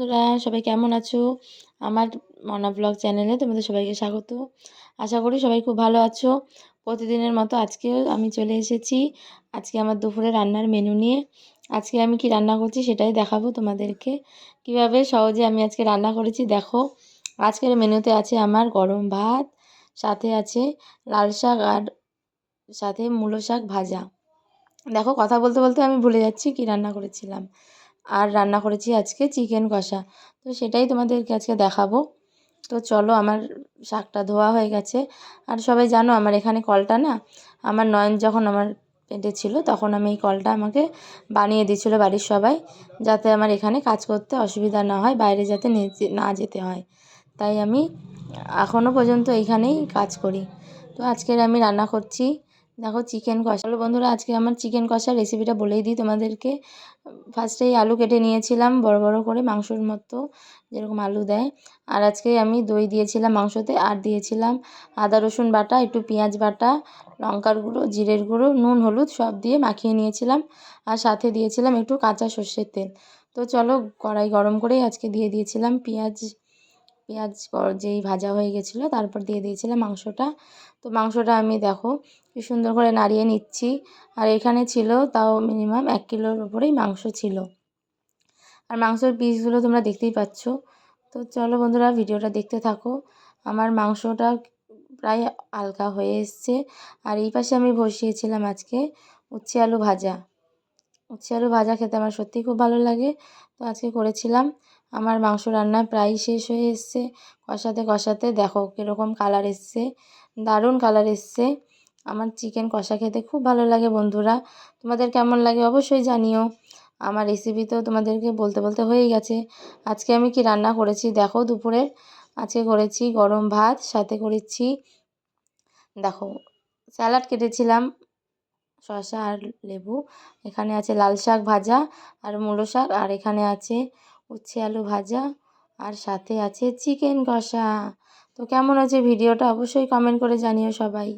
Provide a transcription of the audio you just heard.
বন্ধুরা, সবাই কেমন আছো? আমার মনা ব্লগ চ্যানেলে তোমাদের সবাইকে স্বাগত। আশা করি সবাই খুব ভালো আছো। প্রতিদিনের মতো আজকেও আমি চলে এসেছি। আজকে আমার দুপুরে রান্নার মেনু নিয়ে। আজকে আমি কি রান্না করছি সেটাই দেখাবো তোমাদেরকে। কীভাবে সহজে আমি আজকে রান্না করেছি দেখো। আজকের মেনুতে আছে আমার গরম ভাত, সাথে আছে লাল শাক আর সাথে মূলো শাক ভাজা। দেখো, কথা বলতে বলতে আমি ভুলে যাচ্ছি কি রান্না করেছিলাম। আর রান্না করেছি আজকে চিকেন কষা। তো সেটাই তোমাদেরকে আজকে দেখাবো। তো চলো আমার শাকটা ধোয়া হয়ে গেছে। আর সবাই জানো আমার এখানে কলটা না, আমার নয়ন যখন আমার পেটে ছিল তখন আমি এই কলটা আমাকে বানিয়ে দিয়েছিলো বাড়ির সবাই, যাতে আমার এখানে কাজ করতে অসুবিধা না হয়, বাইরে যাতে না যেতে হয়। তাই আমি এখনও পর্যন্ত এইখানেই কাজ করি। তো আজকের আমি রান্না করছি দেখো চিকেন কষা। হলো বন্ধুরা, আজকে আমার চিকেন কষার রেসিপিটা বলেই দিই তোমাদেরকে। ফার্স্টেই আলু কেটে নিয়েছিলাম, বড় বড় করে মাংসর মতো, যেরকম আলু দেয়। আর আজকে আমি দই দিয়েছিলাম মাংসতে, আর দিয়েছিলাম আদা, রসুন বাটা, একটু পেঁয়াজ বাটা, লঙ্কার গুঁড়ো, জিরের গুঁড়ো, নুন, হলুদ, সব দিয়ে মাখিয়ে নিয়েছিলাম। আর সাথে দিয়েছিলাম একটু কাঁচা সর্ষের তেল। তো চলো কড়াই গরম করেই আজকে দিয়ে দিয়েছিলাম পেঁয়াজ পেঁয়াজ যেই ভাজা হয়ে গেছিল, তারপর দিয়ে দিয়েছিলাম মাংসটা। তো মাংসটা আমি দেখো কি সুন্দর করে নাড়িয়ে নিচ্ছি। আর এখানে ছিল তাও মিনিমাম এক কিলোর উপরেই মাংস ছিল। আর মাংসের পিসগুলো তোমরা দেখতেই পাচ্ছ। তো চলো বন্ধুরা, ভিডিওটা দেখতে থাকো। আমার মাংসটা প্রায় হালকা হয়ে এসছে। আর এই পাশে আমি বসিয়েছিলাম আজকে উচ্ছে আলু ভাজা। উচ্ছে আলু ভাজা খেতে আমার সত্যিই খুব ভালো লাগে। তো আজকে করেছিলাম। আমার মাংস রান্না প্রায় শেষ হয়ে এসছে। কষাতে কষাতে দেখো কীরকম কালার এসছে। দারুণ কালার এসছে। আমার চিকেন কষা খেতে খুব ভালো লাগে বন্ধুরা। তোমাদের কেমন লাগে অবশ্যই জানিও। আমার রেসিপি তো তোমাদেরকে বলতে বলতে হয়েই গেছে। আজকে আমি কি রান্না করেছি দেখো দুপুরে আজকে করেছি গরম ভাত, সাথে করেছি দেখো স্যালাড কেটেছিলাম, শসা আর লেবু। এখানে আছে লাল শাক ভাজা আর মূলো শাক আর এখানে আছে উচ্ছে আলু ভাজা আর সাথে আছে চিকেন কষা। তো কেমন আছে ভিডিওটা অবশ্যই কমেন্ট করে জানিও সবাই।